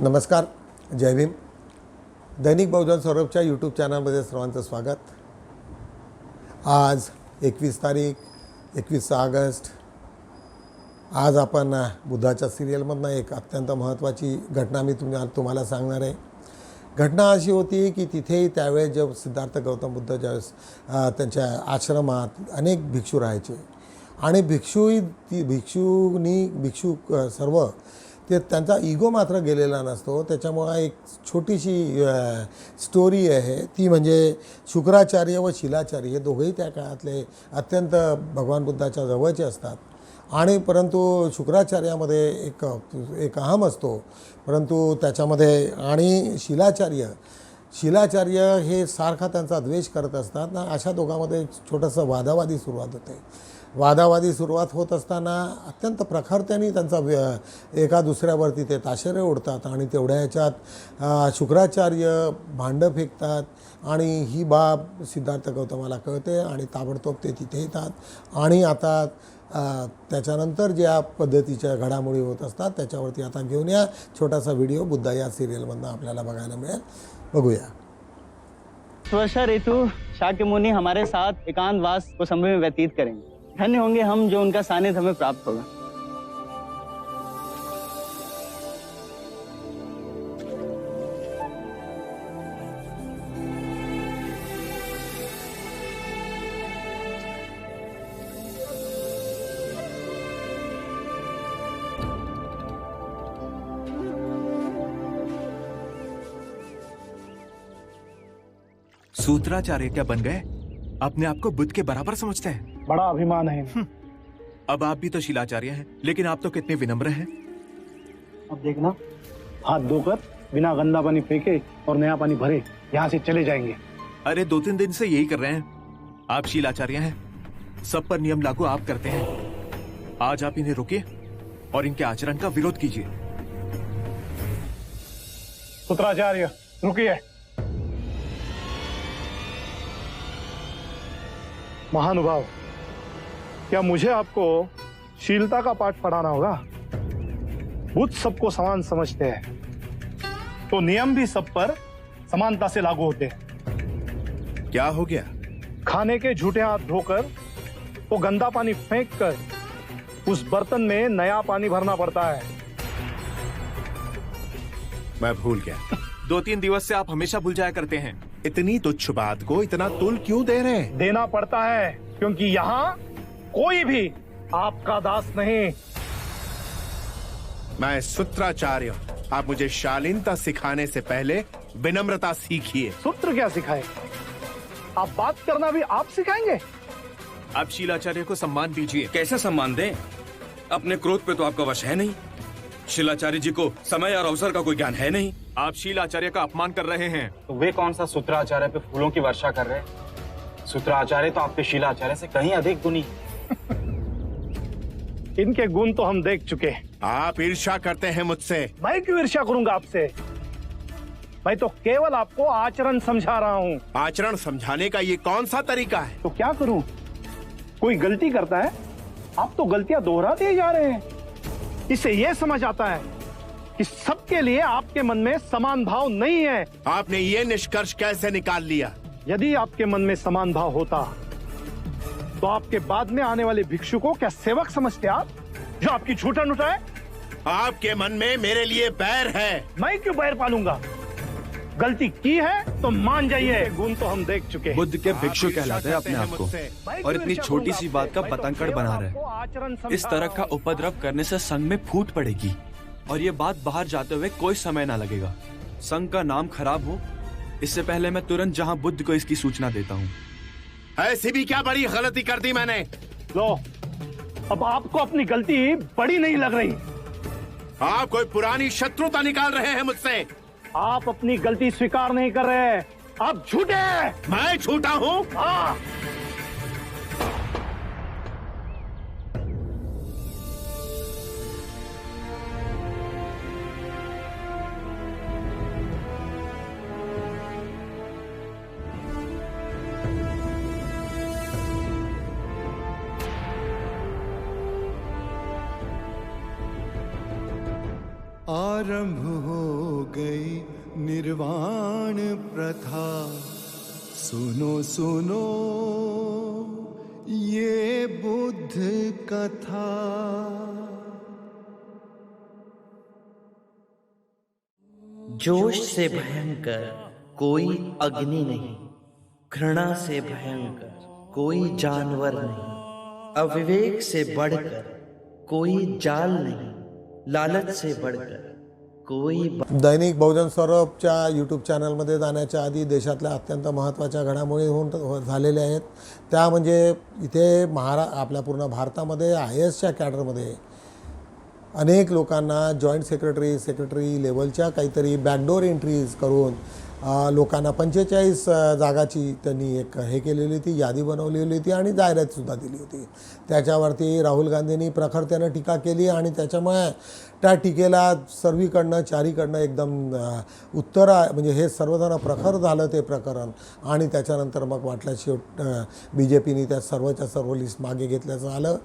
नमस्कार जय भीम. दैनिक बहुजन सौरभच्या यूट्यूब चॅनलमध्ये सर्वांचं स्वागत. आज एकवीस तारीख एकवीस ऑगस्ट. आज आपण बुद्धाच्या सिरियलमधनं एक अत्यंत महत्त्वाची घटना मी तुम्ही तुम्हाला सांगणार आहे. घटना अशी होती की तिथेही त्यावेळेस जे सिद्धार्थ गौतम बुद्ध ज्यावेळेस त्यांच्या आश्रमात अनेक भिक्षू राहायचे. आणि भिक्षूही ती भिक्षूनी भिक्षू सर्व ते त्यांचा इगो मात्र गेलेला नसतो. त्याच्यामुळं एक छोटीशी स्टोरी आहे. ती म्हणजे शुक्राचार्य व शिलाचार्य हे दोघेही त्या काळातले अत्यंत भगवान बुद्धाच्या जवळचे असतात. आणि परंतु शुक्राचार्यामध्ये एक एक अहम असतो. परंतु त्याच्यामध्ये आणि शिलाचार्य शिलाचार्य हे सारखा त्यांचा द्वेष करत असतात. ना अशा दोघांमध्ये एक छोटंसं वादावादी सुरुवात होते. वादावादी सुरुवात होत असताना अत्यंत प्रखरतेने त्यांचा व्य- एका दुसऱ्यावरती ते ताशेरे ओढतात आणि तेवढ्या ह्याच्यात शुक्राचार्य भांडं फेकतात आणि ही बाब सिद्धार्थ गौतमाला कळते आणि ताबडतोब ते तिथे येतात. आणि आता त्याच्यानंतर ज्या पद्धतीच्या घडामोडी होत असतात त्याच्यावरती आता घेऊन या. छोटासा व्हिडिओ बुद्धा या सिरियलमधनं आपल्याला बघायला मिळेल. बघूया. वर्षा ऋतु शाक्य हमारे साथ एकांतवास को समय में व्यतीत करेंगे। धन्य होंगे हम जो उनका सानिध्य हमें प्राप्त होगा। सूत्राचार्य क्या बन गए? अपने आप को बुद्ध के बराबर समझते हैं? बड़ा अभिमान है अब आप भी तो शिलाचार्य हैं लेकिन आप तो कितने विनम्र हैं। अब देखना हाथ धोकर बिना गंदा पानी फेंके और नया पानी भरे यहाँ से चले जाएँगे। अरे दो तीन दिन से यही कर रहे हैं। आप शिलाचार्य हैं। सब पर नियम लागू आप करते हैं। आज आप इन्हें रोकिए और इनके आचरण का विरोध कीजिए। सूत्राचार्य रुकिए। महानुभाव क्या मुझे आपको शीलता का पाठ पढ़ाना होगा? बुद्ध सबको समान समझते हैं। तो नियम भी सब पर समानता से लागू होते हैं। क्या हो गया? खाने के झूठे हाथ धोकर वो गंदा पानी फेंक कर उस बर्तन में नया पानी भरना पड़ता है। मैं भूल गया। दो तीन दिवस से आप हमेशा भूल जाया करते हैं। इतनी तुच्छ बात को इतना तुल क्यों दे रहे हैं? देना पड़ता है क्योंकि यहाँ कोई भी आपका दास नहीं। मैं सूत्राचार्य हूँ। आप मुझे शालीनता सिखाने से पहले विनम्रता सीखिए। सूत्र क्या सिखाए? आप बात करना भी आप सिखाएँगे? आप शिलाचार्य को सम्मान दीजिए। कैसे सम्मान दें? अपने क्रोध पे तो आपका वश है नहीं। शिलाचार्य जी को समय और अवसर का कोई ज्ञान है नहीं। आप शिलाचार्य का अपमान कर रहे हैं। तो वे कौन सा सूत्राचार्य पे फूलों की वर्षा कर रहे हैं? सूत्राचार्य तो आपके शिलाचार्य से कहीं अधिक गुणी। इनके गुण तो हम देख चुके हैं। आप ईर्षा करते हैं मुझसे। मैं क्यों ईर्षा करूँगा आपसे? मैं तो केवल आपको आचरण समझा रहा हूँ। आचरण समझाने का ये कौन सा तरीका है? तो क्या करूँ? कोई गलती करता है? आप तो गलतियाँ दोहराते जा रहे हैं। इससे ये समझ आता है कि सबके लिए आपके मन में समान भाव नहीं है। आपने ये निष्कर्ष कैसे निकाल लिया? यदि आपके मन में समान भाव होता तो आपके बाद में आने वाले भिक्षु को क्या सेवक समझते आप? जो आपकी झूठन उठाए? आपके मन में मेरे लिए बैर है। मैं क्यों बैर पालूँगा? गलती की है तो मान जाइए। गुण तो हम देख चुके हैं। बुद्ध के भिक्षु कहलाते हैं अपने आप को। और इतनी छोटी सी बात का तो बतंगड़ केवल बना रहे। आचरण इस तरह का उपद्रव करने से संघ में फूट पड़ेगी। और ये बात बाहर जाते हुए कोई समय ना लगेगा। संघ का नाम खराब हो। इससे पहले मैं तुरंत जहाँ बुद्ध को इसकी सूचना देता हूँ। ऐसी भी क्या बड़ी गलती कर दी मैंने? लो अब आपको अपनी गलती बड़ी नहीं लग रही। आप कोई पुरानी शत्रुता निकाल रहे हैं मुझसे। आप अपनी गलती स्वीकार नहीं कर रहे हैं। आप झूठे मैं झूठा हूँ। आरंभ हो गई निर्वाण प्रथा। सुनो सुनो, ये बुद्ध कथा। जोश से भयंकर कोई अग्नि नहीं, घृणा से भयंकर कोई जानवर नहीं, अविवेक से बढ़कर कोई जाल नहीं, लालच से बढ़कर कोई दैनिक बहुजन सौरभच्या यूट्यूब चॅनलमध्ये जाण्याच्या आधी देशातल्या अत्यंत महत्त्वाच्या घडामोडी होऊन हो- झालेल्या आहेत. त्या म्हणजे इथे महारा आपल्या पूर्ण भारतामध्ये आय एसच्या कॅडरमध्ये अनेक लोकांना जॉईंट सेक्रेटरी सेक्रेटरी लेवलच्या काहीतरी बॅकडोर एंट्रीज करून लोकांना पंचेचाळीस जागाची त्यांनी एक हे केलेली होती यादी बनवलेली होती आणि जाहिरातसुद्धा दिली होती. त्याच्यावरती राहुल गांधींनी प्रखरतेनं टीका केली आणि त्याच्यामुळे त्या टीकेला सर्वीकडनं चारीकडनं एकदम उत्तर आहे म्हणजे हे सर्वजण प्रखर झालं ते प्रकरण. आणि त्याच्यानंतर मग वाटलं शेवट बी जे पीने त्या सर्वच्या सर्व लिस्ट मागे घेतल्याचं आलं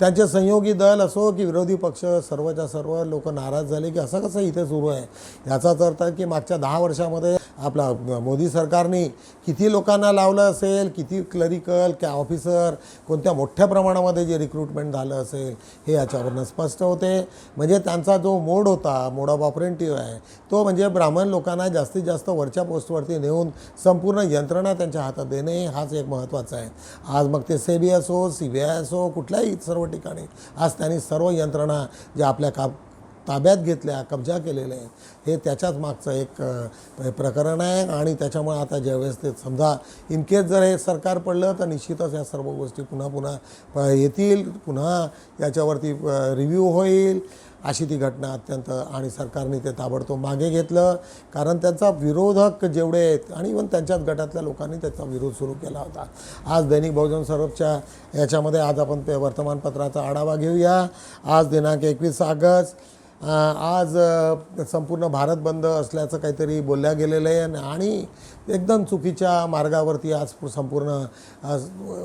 त्यांचे संयोगी दल असो की विरोधी पक्ष सर्वच्या सर्व लोक नाराज झाले की असं कसं इथे सुरू आहे? याचाच अर्थ आहे की मागच्या दहा वर्षामध्ये आपला मोदी सरकारने किती लोकांना लावलं असेल किती क्लरिकल क्या ऑफिसर कोणत्या मोठ्या प्रमाणामध्ये जे रिक्रुटमेंट झालं असेल हे याच्यावरनं स्पष्ट होते. म्हणजे त्यांचा जो मोड होता मोड ऑफ ऑपरेंटिव्ह आहे तो म्हणजे ब्राह्मण लोकांना जास्तीत जास्त वरच्या पोस्टवरती नेऊन संपूर्ण यंत्रणा त्यांच्या हातात देणे हाच एक महत्त्वाचा आहे. आज मग ते सेबी असो सी बी आय असो कुठल्याही सर्व ठिकाणी आज त्यांनी सर्व यंत्रणा ज्या आपल्या का ताब्यात घेतल्या कब्जा केलेल्या आहेत. हे त्याच्याच मागचं एक प्रकरण आहे आणि त्याच्यामुळे आता ज्यावेळेस ते समजा इन केस जर हे सरकार पडलं तर निश्चितच या सर्व गोष्टी पुन्हा पुन्हा प- येतील पुन्हा याच्यावरती रिव्ह्यू होईल अशी ती घटना अत्यंत आणि सरकारने ते ताबडतोब मागे घेतलं. कारण त्यांचा विरोधक जेवढे आहेत आणि इवन त्यांच्याच गटातल्या लोकांनी त्याचा विरोध सुरू केला होता. आज दैनिक बहुजन सौरभच्या याच्यामध्ये आज आपण ते वर्तमानपत्राचा आढावा घेऊया. आज दिनांक एकवीस ऑगस्ट आज संपूर्ण भारत बंद असल्याचं काहीतरी बोलल्या गेलेलं आहे आणि- आणि एकदम चुकीच्या मार्गावरती आज संपूर्ण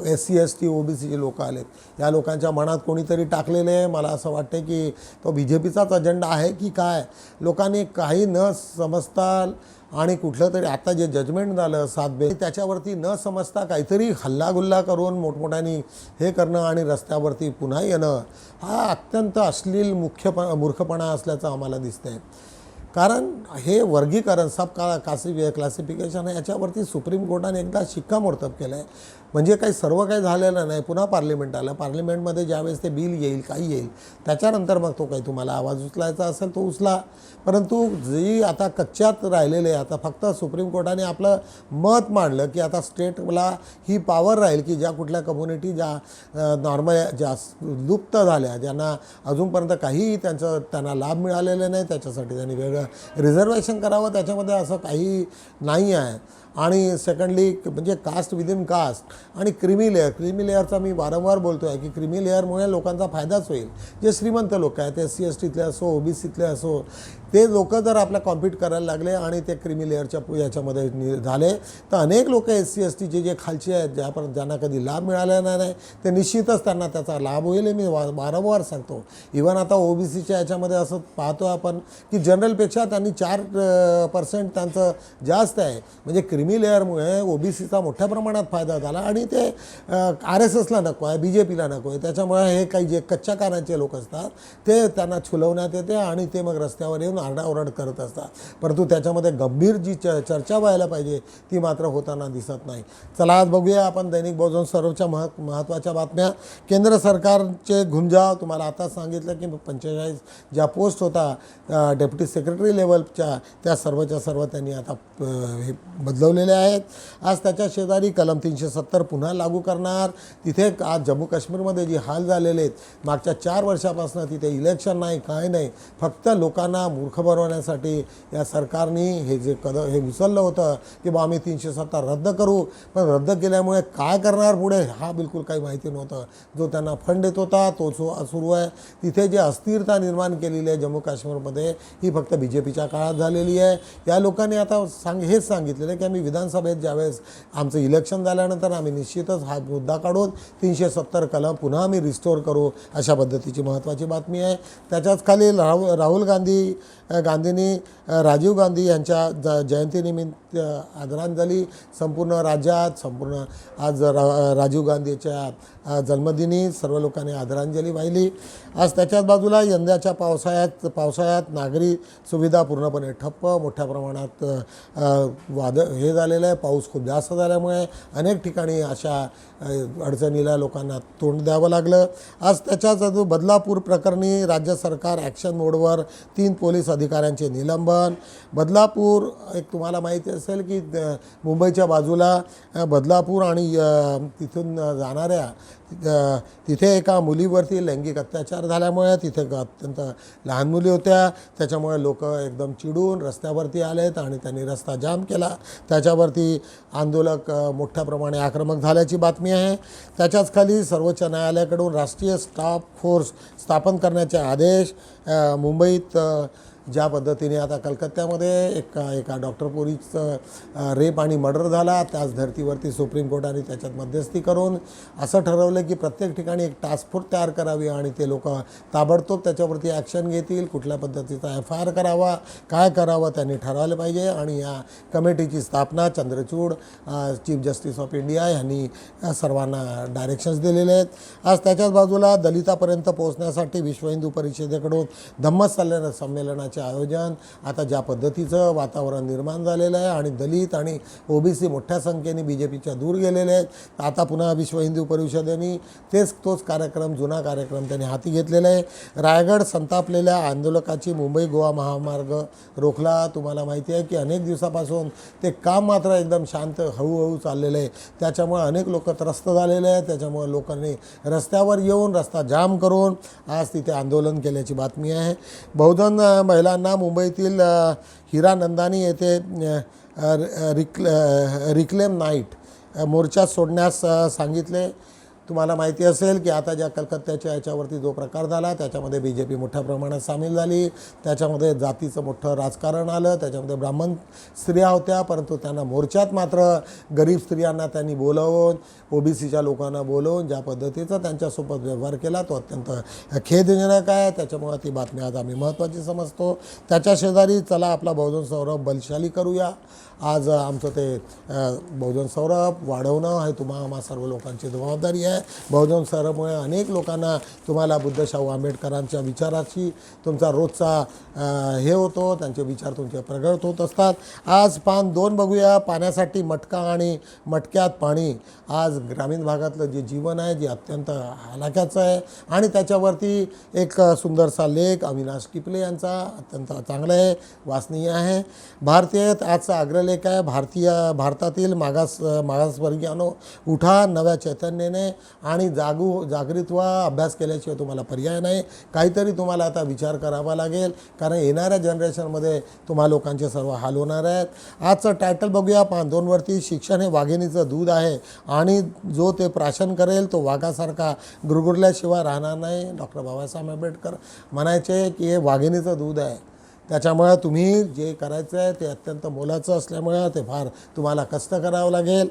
S C S T O B सीचे लोक आलेत या लोकांच्या मनात कोणीतरी टाकलेलं आहे. मला असं वाटतं की तो बी जे पीचाच अजेंडा आहे की काय? लोकांनी काही न समजता आणि कुठलं तरी आता जे जजमेंट झालं सात बे त्याच्यावरती न समजता काहीतरी हल्लागुल्ला करून मोठमोठ्याने हे करणं आणि रस्त्यावरती पुन्हा येणं हा अत्यंत अश्लील मुख्यप मूर्खपणा असल्याचं आम्हाला दिसतंय. कारण हे वर्गीकरण सब का कासिफ क्लासिफिकेशन याच्यावरती सुप्रीम कोर्टाने एकदा शिक्कामोर्तब केलं आहे म्हणजे काही सर्व काही झालेलं नाही. पुन्हा पार्लिमेंट आलं. पार्लिमेंटमध्ये ज्यावेळेस ते बिल येईल काही येईल त्याच्यानंतर मग तो काही तुम्हाला आवाज उचलायचा असेल तो उचला. परंतु जी आता कच्च्यात राहिलेले आता फक्त सुप्रीम कोर्टाने आपलं मत मांडलं की आता स्टेटला ही पॉवर राहील की ज्या कुठल्या कम्युनिटी ज्या नॉर्मल ज्या लुप्त झाल्या ज्यांना अजूनपर्यंत काहीही त्यांचं त्यांना लाभ मिळालेला नाही त्याच्यासाठी त्यांनी वेगळं रिझर्वेशन करावं. त्याच्यामध्ये असं काही नाही आहे. आणि सेकंडली म्हणजे कास्ट विदिन कास्ट आणि क्रिमी लेअर क्रिमी लेअरचा मी वारंवार बोलतो आहे की क्रिमी लेअरमुळे लोकांचा फायदाच होईल. जे श्रीमंत लोक आहेत एस सी एस टीतले असो ओ बी सीतले असो ते लोक जर आपल्या कॉम्पिट करायला लागले आणि ते क्रिमी लेअरच्या याच्यामध्ये झाले तर अनेक लोक एस सी एस टीचे जे खालचे आहेत ज्यापर्यंत ज्यांना कधी लाभ मिळाला नाही ते निश्चितच त्यांना त्याचा लाभ होईल. हे मी वा वारंवार सांगतो. इवन आता ओ बी सीच्या याच्यामध्ये असं पाहतो आपण की जनरलपेक्षा त्यांनी चार पर्सेंट त्यांचं जास्त आहे. म्हणजे क्रिमी लेअरमुळे ओ बी सीचा मोठ्या प्रमाणात फायदा झाला आणि ते आर एस एसला नको आहे बी जे पीला नको आहे. त्याच्यामुळे हे काही जे कच्च्या कानाचे लोक असतात ते त्यांना छुलवण्यात येते आणि ते मग रस्त्यावर येऊन आरडाओरड करत असतात. परंतु त्याच्यामध्ये गंभीर जी च चर्चा व्हायला पाहिजे ती मात्र होताना दिसत नाही. चला आज बघूया आपण दैनिक बहुजन सर्वच्या मह महत्त्वाच्या बातम्या. केंद्र सरकारचे घुमजाव तुम्हाला आता सांगितलं की पंचेचाळीस ज्या पोस्ट होता डेप्युटी सेक्रेटरी लेवलच्या त्या सर्वच्या सर्व त्यांनी आता हे बदलवलेल्या आहेत. आज त्याच्या शेजारी कलम तीनशे सत्तर पुन्हा लागू करणार. तिथे आज जम्मू काश्मीरमध्ये जी हाल झालेले आहेत मागच्या चार वर्षापासून तिथे इलेक्शन नाही काय नाही. फक्त लोकांना मूर्ख बनवण्यासाठी या सरकारने हे जे कद हे उचललं होतं की बा आम्ही तीनशे सत्ता रद्द करू. पण रद्द केल्यामुळे काय करणार पुढे? हा बिलकुल काही माहिती नव्हतं. जो त्यांना फंड देत होता तो सु सुरू आहे. तिथे जे अस्थिरता निर्माण केलेली आहे जम्मू काश्मीरमध्ये ही फक्त बी जे पीच्या काळात झालेली आहे. या लोकांनी आता सांग हेच सांगितलेलं आहे की आम्ही विधानसभेत ज्यावेळेस आमचं इलेक्शन झाल्यानंतर आम्ही निश्चितच हा मुद्दा काढून तीनशे सत्तर कलम पुन्हा आम्ही रिस्टोर करू अशा पद्धतीची महत्त्वाची बातमी आहे. त्याच्याच खाली राहुल राहुल गांधी गांधींनी राजीव गांधी यांच्या ज जयंतीनिमित्त आदरांजली संपूर्ण राज्यात संपूर्ण आज रा राजीव गांधीच्या जन्मदिनी सर्व लोकांनी आदरांजली वाहिली. आज त्याच्याच बाजूला यंदाच्या पावसाळ्यात पावसाळ्यात नागरी सुविधा पूर्णपणे ठप्प मोठ्या प्रमाणात वाद हे झालेलं आहे पाऊस खूप जास्त झाल्यामुळे अनेक ठिकाणी अशा अडचणीला लोकांना तोंड द्यावं लागलं. आज त्याच्याच बदलापूर प्रकरणी राज्य सरकार ॲक्शन मोडवर तीन पोलीस अधिकाऱ्यांचे निलंबन. बदलापूर एक तुम्हाला माहिती असेल की मुंबईच्या बाजूला बदलापूर आणि तिथून जाणाऱ्या तिथे एका मुलीवरती लैंगिक अत्याचार झाल्यामुळे तिथे अत्यंत लहान मुली होत्या. त्याच्यामुळे लोक एकदम चिडून रस्त्यावरती आलेत आणि त्यांनी रस्ता जाम केला. त्याच्यावरती आंदोलक मोठ्या प्रमाणे आक्रमक झाल्याची बातमी आहे. त्याच्याच खाली सर्वोच्च न्यायालयाकडून राष्ट्रीय स्टाफ फोर्स स्थापन करण्याचे आदेश मुंबईत ज्या पद्धतीने आता कलकत्त्यामध्ये एका एका डॉक्टर पोरीचं रेप आणि मर्डर झाला त्याच धर्तीवरती सुप्रीम कोर्टाने त्याच्यात मध्यस्थी करून असं ठरवलं की प्रत्येक ठिकाणी एक टास्क फोर्स तयार करावी आणि ते लोक ताबडतोब त्याच्यावरती ॲक्शन घेतील कुठल्या पद्धतीचा एफ आय आर करावा काय करावं त्यांनी ठरवलं पाहिजे. आणि या कमिटीची स्थापना Chandrachud chief justice of India यांनी सर्वांना डायरेक्शन्स दिलेले आहेत. आज त्याच्याच बाजूला दलितापर्यंत पोहोचण्यासाठी विश्व हिंदू परिषदेकडून धम्मच संमेलनाचे संमेलनाचे आयोजन आता ज्या पद्धतीचं वातावरण निर्माण झालेलं आहे आणि दलित आणि ओबीसी मोठ्या संख्येने बी जे पीच्या दूर गेलेले आहेत आता पुन्हा विश्व हिंदू परिषदेने तेच तोच कार्यक्रम जुना कार्यक्रम त्यांनी हाती घेतलेला आहे. रायगड संतापलेल्या आंदोलकाची मुंबई गोवा महामार्ग रोखला. तुम्हाला माहिती आहे की अनेक दिवसापासून ते काम मात्र एकदम शांत हळूहळू चाललेलं आहे. त्याच्यामुळे अनेक लोक त्रस्त झालेले आहेत. त्याच्यामुळे लोकांनी रस्त्यावर येऊन रस्ता जाम करून आज तिथे आंदोलन केल्याची बातमी आहे. बहुधन अ, मुंबईतील हिरानंदानी येथे रिक्ल रिक्लेम नाईट मोर्चा सोडण्यास सांगितले. तुम्हाला माहिती असेल की आता ज्या कलकत्त्याच्या याच्यावरती जो प्रकार झाला त्याच्यामध्ये बी जे पी मोठ्या प्रमाणात सामील झाली. त्याच्यामध्ये जातीचं मोठं राजकारण आलं त्याच्यामध्ये ब्राह्मण स्त्रिया होत्या परंतु त्यांना मोर्चात मात्र गरीब स्त्रियांना त्यांनी बोलवून ओबीसीच्या लोकांना बोलवून ज्या पद्धतीचा त्यांच्यासोबत व्यवहार केला तो अत्यंत खेदजनक आहे. त्याच्यामुळे ती बातमी आज आम्ही महत्त्वाची समजतो. त्याच्या शेजारी चला आपला बहुजन सौरभ बलशाली करूया. आज आमचं ते बहुजन सौरभ वाढवणं हे तुम्हा आम्हा सर्व लोकांची जबाबदारी आहे. बहुजन सौरभमुळे अनेक लोकांना तुम्हाला बुद्धशाहू आंबेडकरांच्या विचाराची तुमचा रोजचा हे होतो त्यांचे विचार तुमचे प्रगट होत असतात. आज पान दोन बघूया. पाण्यासाठी मटका आणि मटक्यात पाणी. आज ग्रामीण भागातलं जे जीवन आहे जे अत्यंत हलाख्याचं आहे. आणि त्याच्यावरती एक सुंदरसा लेख अविनाश किपले यांचा अत्यंत चांगला आहे वाचनीय आहे. भारतीय आजचा अग्रलेख आहे भारतीय भारतातील मागास मागासवर्गीयानो उठा नव्या चैतन्याने आणि जागू जागृत व्हा. अभ्यास केल्याशिवाय तुम्हाला पर्याय नाही. काहीतरी तुम्हाला आता विचार करावा लागेल कारण येणाऱ्या जनरेशनमध्ये तुम्हा लोकांचे सर्व हाल होणार आहेत. आजचं टायटल बघूया. पान दोनवरती शिक्षण हे वाघिणीचं दूध आहे आणि जो ते प्राशन करेल तो वाघासारखा गुरगुरल्याशिवाय राहणार नाही. डॉक्टर बाबासाहेब आंबेडकर म्हणायचे की हे वाघिणीचं दूध आहे. त्याच्यामुळे तुम्ही जे करायचं आहे ते अत्यंत मोलाचं असल्यामुळे ते फार तुम्हाला कष्ट करावं लागेल.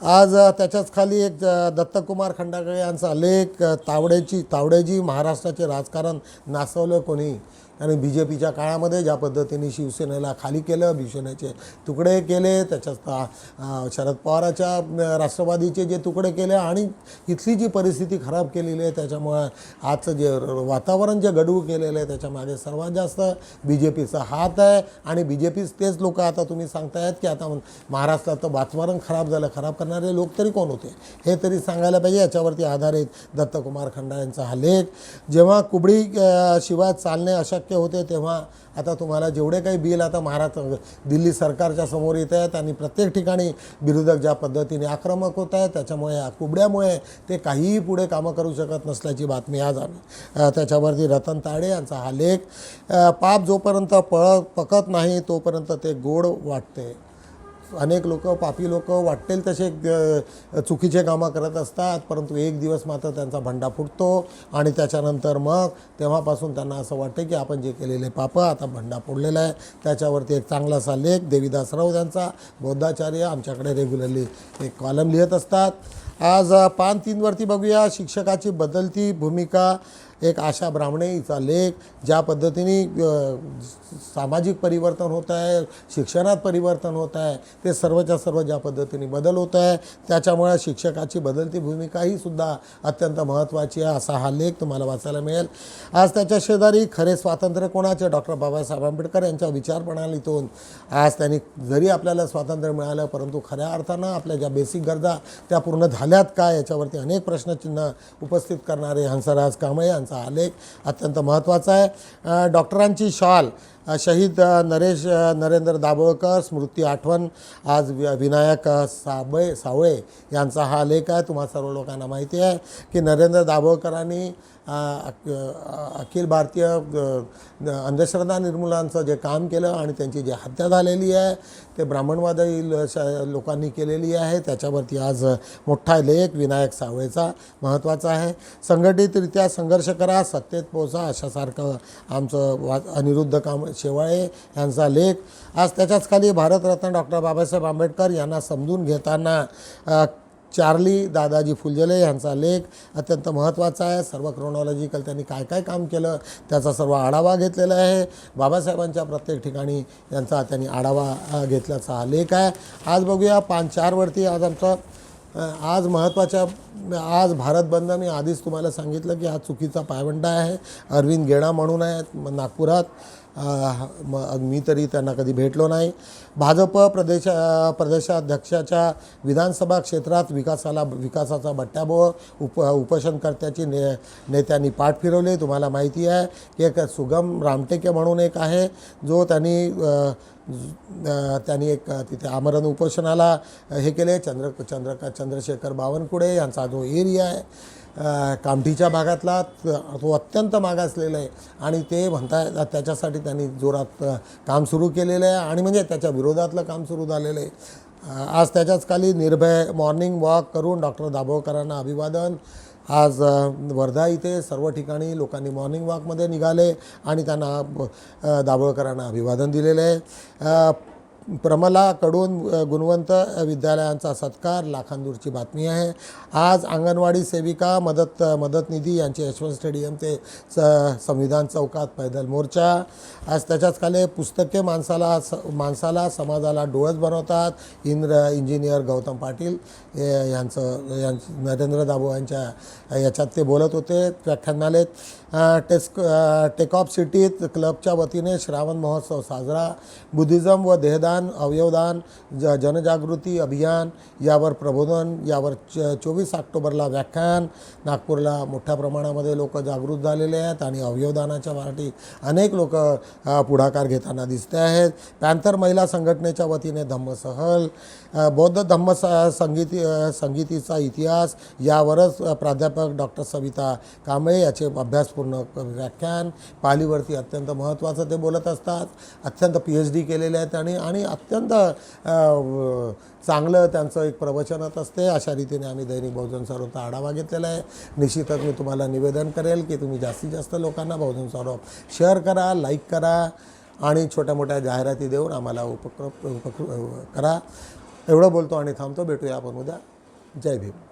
आज त्याच्याच खाली एक दत्तकुमार खंडागळे यांचा लेख तावडेची तावडेजी महाराष्ट्राचे राजकारण नाचवलं कोणी? आणि बी जे पीच्या काळामध्ये ज्या पद्धतीने शिवसेनेला खाली केलं शिवसेनेचे तुकडे केले त्याच्यात शरद पवाराच्या राष्ट्रवादीचे जे तुकडे केले आणि इथली जी परिस्थिती खराब केलेली आहे त्याच्यामुळं आजचं जे वातावरण जे गडू केलेलं आहे त्याच्यामागे सर्वात जास्त बी जे पीचा हात आहे. आणि बी जे पीच तेच लोक आता तुम्ही सांगतायत की आता महाराष्ट्रात वातावरण खराब झालं खराब करणारे लोक तरी कोण होते? हे तरी सांगायला पाहिजे याच्यावरती आधारित दत्तकुमार खंडा यांचा हा लेख. जेव्हा कुबडी शिवाय चालणे अशक्य होते तेव्हा आता तुम्हाला जेवढे काही बिल आता महाराष्ट्र दिल्ली सरकारच्या समोर येत आहेत आणि प्रत्येक ठिकाणी विरोधक ज्या पद्धतीने आक्रमक होत आहेत त्याच्यामुळे या कुबड्यामुळे ते काहीही पुढे कामं करू शकत नसल्याची बातमी आज आम्ही त्याच्यावरती रतन ताडे यांचा हा लेख. पाप जोपर्यंत पळ पकत नाही तोपर्यंत ते गोड वाटते. अनेक लोक पापी लोक वाटेल तसे चुकीचे कामं करत असतात परंतु एक दिवस मात्र त्यांचा भंडा फुटतो आणि त्याच्यानंतर मग तेव्हापासून त्यांना असं वाटतं की आपण जे केलेले पापं आता भंडा फोडलेला आहे. त्याच्यावरती एक चांगलासा लेख देवीदास राऊत यांचा बौद्धाचार्य आमच्याकडे रेग्युलरली एक कॉलम लिहित असतात. आज पान तीनवरती बघूया. शिक्षकाची बदलती भूमिका एक आशा ब्राह्मणेचा लेख ज्या पद्धतीने सामाजिक परिवर्तन होत आहे शिक्षणात परिवर्तन होत आहे ते सर्वच्या सर्व ज्या पद्धतीने बदल होत आहे त्याच्यामुळे शिक्षकाची बदलती भूमिका ही सुद्धा अत्यंत महत्त्वाची आहे असा हा लेख तुम्हाला वाचायला मिळेल. आज त्याच्या शेजारी खरे स्वातंत्र्य कोणाचे? डॉक्टर बाबासाहेब आंबेडकर यांच्या विचारप्रणालीतून. आज त्यांनी जरी आपल्याला स्वातंत्र्य मिळालं परंतु खऱ्या अर्थानं आपल्या ज्या बेसिक गरजा त्या पूर्ण झाल्यात का? याच्यावरती अनेक प्रश्नचिन्ह उपस्थित करणारे हंसराज कांबळे यांचं त्यांचा आलेख अत्यंत महत्त्वाचा आहे. डॉक्टरांची शॉल शहीद नरेश नरेंद्र दाभोळकर स्मृती आठवण आज विनायक साबळे सावळे यांचा हा लेख आहे. तुम्हा सर्व लोकांना माहिती आहे की नरेंद्र दाभोळकरांनी अखिल भारतीय अंधश्रद्धा निर्मूलनाचं जे काम केलं आणि त्यांची जी हत्या झालेली आहे ते ब्राह्मणवादी ल- श- लोकांनी केलेली आहे. त्याच्यावरती आज मोठा लेख विनायक सावळेचा महत्त्वाचा आहे. संघटितरित्या संघर्ष करा सत्तेत पोचा अशासारखं आमचं वा अनिरुद्ध काम शेवाळे यांचा लेख. आज त्याच्याच खाली भारतरत्न डॉक्टर बाबासाहेब आंबेडकर यांना समजून घेताना चार्ली दादाजी फुलजले यांचा लेख अत्यंत महत्त्वाचा आहे. सर्व क्रोनॉलॉजिकल त्यांनी काय काय काम केलं त्याचा सर्व आढावा घेतलेला आहे. बाबासाहेबांच्या प्रत्येक ठिकाणी यांचा त्यांनी आढावा घेतल्याचा हा लेख आहे. आज बघूया पाच चारवरती आज आमचं आज महत्त्वाच्या आज भारत बंद. मी आधीच तुम्हाला सांगितलं की हा चुकीचा पायवंडा आहे. अरविंद गेणा म्हणून आहेत नागपुरात. मग मी तरी त्यांना कधी भेटलो नाही. भाजप प्रदेश प्रदेशाध्यक्षाच्या विधानसभा क्षेत्रात विकासाला विकासाचा बट्ट्याबोळ उप उपोषणकर्त्याची ने नेत्यांनी पाठ फिरवले. तुम्हाला माहिती आहे की एक सुगम रामटेके म्हणून एक आहे जो त्यांनी त्यांनी एक तिथे आमरण उपोषणाला हे केले. चंद्र चंद्रका चंद्रशेखर बावनकुळे यांचा जो एरिया आहे कामठीच्या भागातला तो अत्यंत मागासलेला आहे. आणि ते म्हणताय त्याच्यासाठी त्यांनी जोरात काम सुरू केलेलं आहे आणि म्हणजे त्याच्या विरोधातलं काम सुरू झालेलं आहे. आज त्याच्याच खाली निर्भय मॉर्निंग वॉक करून डॉक्टर दाभोळकरांना अभिवादन. आज वर्धा इथे सर्व ठिकाणी लोकांनी मॉर्निंग वॉकमध्ये निघाले आणि त्यांना दाभोळकरांना अभिवादन दिलेलं आहे. प्रमलाकडून गुणवंत विद्यालयांचा सत्कार लाखांदूरची बातमी आहे. आज अंगणवाडी सेविका मदत मदतनिधी यांचे यशवंत स्टेडियम ते स संविधान चौकात पैदल मोर्चा. आज त्याच्याच खाली पुस्तके माणसाला स माणसाला समाजाला डोळस बनवतात. इंद्र इंजिनियर गौतम पाटील यांचं यांचं नरेंद्र दाभो यांच्या याच्यात ते बोलत होते व्याख्यानमालेत. टेस्क टेकऑफ सिटीत क्लबच्या वतीने श्रावण महोत्सव साजरा. बुद्धिझम व देहदा रक्तदान अवयवदान ज जनजागृती अभियान यावर प्रबोधन यावर च चोवीस ऑक्टोबरला व्याख्यान नागपूरला मोठ्या प्रमाणामध्ये लोक जागृत झालेले आहेत आणि अवयवदानाच्या वाटी अनेक लोक पुढाकार घेताना दिसते आहेत. पॅन्थर महिला संघटनेच्या वतीने धम्मसहल सहल बौद्ध धम्म स संगीती संगीतीचा इतिहास यावरच प्राध्यापक डॉक्टर सविता कांबळे याचे अभ्यासपूर्ण व्याख्यान पालीवरती अत्यंत महत्त्वाचं ते बोलत असतात. अत्यंत पी एच डी केलेले आहेत आणि आणि अत्यंत चांगलं त्यांचं एक प्रवचनात असते. अशा रीतीने आम्ही दैनिक बहुजन सौरभचा आढावा घेतलेला आहे. निश्चितच मी तुम्हाला निवेदन करेल की तुम्ही जास्तीत जास्त लोकांना बहुजन सौरभ शेअर करा लाईक करा आणि छोट्या मोठ्या जाहिराती देऊन आम्हाला उपक्र उपक्र करा. एवढं बोलतो आणि थांबतो. भेटूया आपण उद्या. जय भीम.